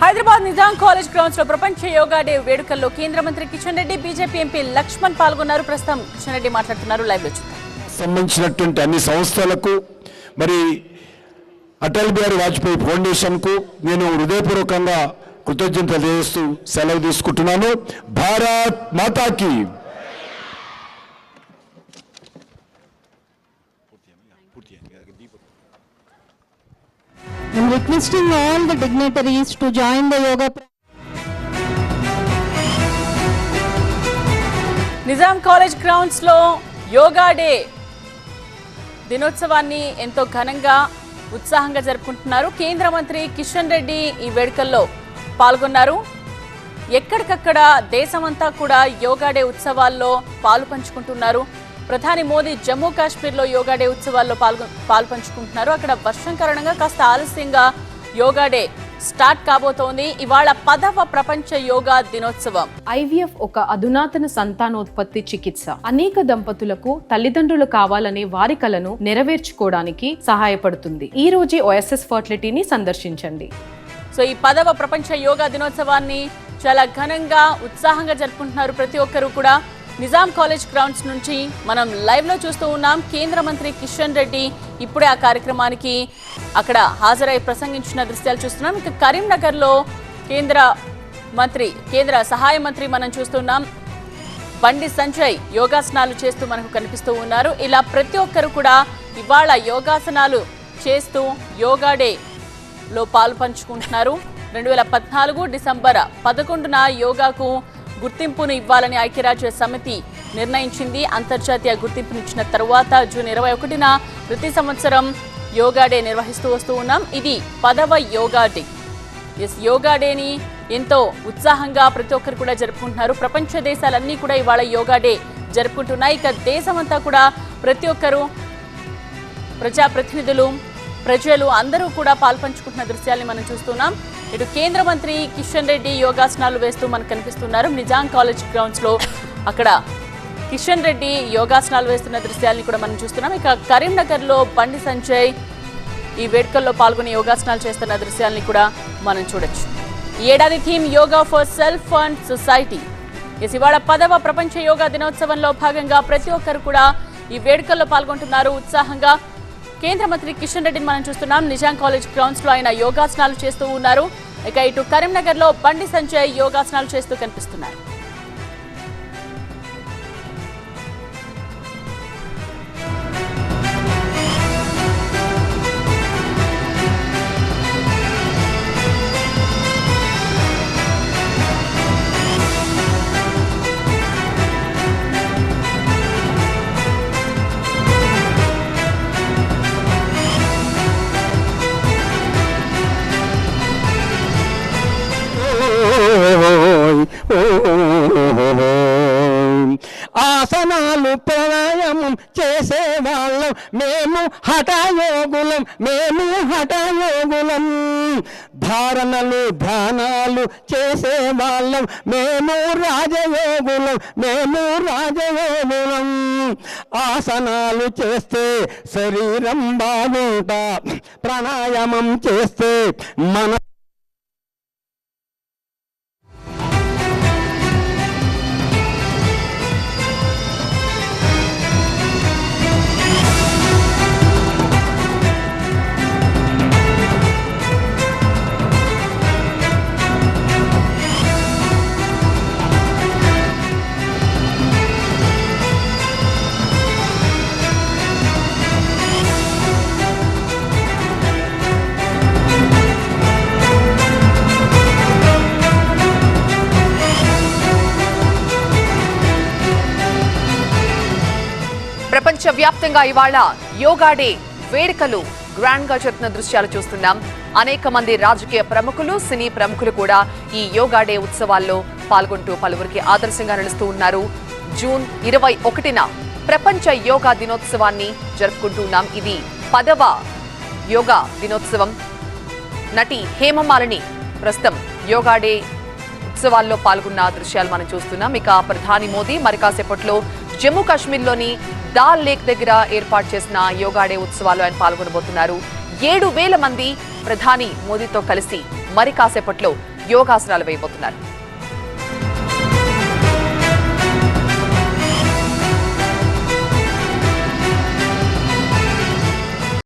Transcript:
Hyderabad Nizam college గ్రౌండ్స్లో ప్రపంచ yoga day వేడుకల్లో కేంద్ర మంత్రి కిషన్ రెడ్డి బీజేపీ ఎంపీ లక్ష్మణ్ పాల్గొన్నారు. ప్రస్తుతం కిషన్ రెడ్డి మాట్లాడుతున్నారు. లైవ్లో సంబంధించినటువంటి అన్ని సంస్థలకు మరి అటల్ బిహారీ వాజ్పేయి ఫౌండేషన్కు నేను హృదయపూర్వకంగా కృతజ్ఞతలు తెలియజేస్తూ సెలవు తీసుకుంటున్నాను. భారత్ మాతాకి. I'm requesting all the dignitaries to join the yoga. Nizam college గ్రౌండ్స్లో యోగా డే దినోత్సవాన్ని ఎంతో ఘనంగా ఉత్సాహంగా జరుపుకుంటున్నారు కేంద్ర మంత్రి కిషన్ రెడ్డి ఈ వేడుకల్లో పాల్గొన్నారు ఎక్కడికక్కడ దేశమంతా కూడా యోగా డే ఉత్సవాల్లో పాలు పంచుకుంటున్నారు ప్రధాని మోదీ జమ్మూ కాశ్మీర్లో యోగా డే ఉత్సవాల్లో పాల్గొ పాలు పంచుకుంటున్నారు అక్కడ వర్షం కారణంగా కాస్త ఆలస్యంగా యోగా డే స్టార్ట్ కాబోతోంది. ఇవాళ పదవ ప్రపంచ యోగా దినోత్సవం. ఐవీఎఫ్ ఒక అధునాతన సంతానోత్పత్తి చికిత్స. అనేక దంపతులకు తల్లిదండ్రులు కావాలనే వారి కలను నెరవేర్చుకోవడానికి సహాయపడుతుంది. ఈ రోజే ఓఎస్ఎస్ ఫర్టిలిటీని సందర్శించండి. సో ఈ పదవ ప్రపంచ యోగా దినోత్సవాన్ని చాలా ఘనంగా ఉత్సాహంగా జరుపుకుంటున్నారు ప్రతి ఒక్కరూ కూడా. నిజాం కాలేజ్ గ్రౌండ్స్ నుంచి మనం లైవ్లో చూస్తూ ఉన్నాం. కేంద్ర మంత్రి కిషన్ రెడ్డి ఇప్పుడే ఆ కార్యక్రమానికి అక్కడ హాజరై ప్రసంగించిన దృశ్యాలు చూస్తున్నాం. ఇక కరీంనగర్లో కేంద్ర మంత్రి కేంద్ర సహాయ మంత్రి మనం చూస్తున్నాం బండి సంజయ్ యోగాసనాలు చేస్తూ మనకు కనిపిస్తూ ఉన్నారు. ఇలా ప్రతి ఒక్కరు కూడా ఇవాళ యోగాసనాలు చేస్తూ యోగా డే లో పాలు పంచుకుంటున్నారు. రెండు వేల పద్నాలుగు డిసెంబర్ పదకొండున యోగాకు గుర్తింపును ఇవ్వాలని ఐక్యరాజ్య సమితి నిర్ణయించింది. అంతర్జాతీయ గుర్తింపునిచ్చిన తరువాత జూన్ ఇరవై ఒకటిన ప్రతి సంవత్సరం యోగా డే నిర్వహిస్తూ వస్తూ ఉన్నాం. ఇది పదవ యోగా డే. ఎస్ యోగా డేని ఎంతో ఉత్సాహంగా ప్రతి ఒక్కరు కూడా జరుపుకుంటున్నారు. ప్రపంచ దేశాలన్నీ కూడా ఇవాళ యోగా డే జరుపుకుంటున్నాయి. ఇక దేశమంతా కూడా ప్రతి ఒక్కరూ ప్రజాప్రతినిధులు ప్రజలు అందరూ కూడా పాల్పంచుకుంటున్న దృశ్యాల్ని మనం చూస్తున్నాం. ఇటు కేంద్ర మంత్రి కిషన్ రెడ్డి యోగాసనాలు వేస్తూ మనకు కనిపిస్తున్నారు. నిజాం కాలేజ్ గ్రౌండ్స్లో అక్కడ కిషన్ రెడ్డి యోగాసనాలు వేస్తున్న దృశ్యాల్ని కూడా మనం చూస్తున్నాం. ఇక కరీంనగర్లో బండి సంజయ్ ఈ వేడుకల్లో పాల్గొని యోగాసనాలు చేస్తున్న దృశ్యాన్ని కూడా మనం చూడొచ్చు. ఈ ఏడాది theme yoga for self and society. ఈ ఇవాళ పదవ ప్రపంచ యోగా దినోత్సవంలో భాగంగా ప్రతి ఒక్కరు కూడా ఈ వేడుకల్లో పాల్గొంటున్నారు. ఉత్సాహంగా కేంద్ర మంత్రి కిషన్ రెడ్డిని మనం చూస్తున్నాం. నిజాం కాలేజ్ గ్రౌండ్స్లో ఆయన యోగాసనాలు చేస్తూ ఉన్నారు. ఇక ఇటు కరీంనగర్లో బండి సంజయ్ యోగాసనాలు చేస్తూ కనిపిస్తున్నారు. వాళ్ళం మేము హఠయోగులం మేము హఠయోగులం. ధారణలు ధ్యానాలు చేసే వాళ్ళం మేము రాజయోగులం మేము రాజయోగులం. ఆసనాలు చేస్తే శరీరం బాగుంటా ప్రాణాయామం చేస్తే మన ప్రపంచవ్యాప్తంగా ఇవాళ యోగా డే వేడుకలు గ్రాండ్గా చెప్తున్న దృశ్యాలు చూస్తున్నాం. అనేక మంది రాజకీయ ప్రముఖులు సినీ ప్రముఖులు కూడా ఈ యోగా డే ఉత్సవాల్లో పాల్గొంటూ పలువురికి ఆదర్శంగా నిలుస్తూ ఉన్నారు. జూన్ ఇరవై ఒకటిన ప్రపంచ యోగా దినోత్సవాన్ని జరుపుకుంటున్నాం ఇది పదవ యోగా దినోత్సవం. నటి హేమమాలిని ప్రస్తుతం యోగా డే ఉత్సవాల్లో పాల్గొన్న దృశ్యాలు మనం చూస్తున్నాం. ఇక ప్రధాని మోదీ మరి కాసేపట్లో జమ్మూ కాశ్మీర్లోని దాల్ లేక్ దగ్గర ఏర్పాటు చేసిన యోగాడే ఉత్సవాలు ఉత్సవాల్లో ఆయన పాల్గొనబోతున్నారు. ఏడు వేల మంది ప్రధాని మోదీతో కలిసి మరి కాసేపట్లో యోగాసనాలు వేయబోతున్నారు.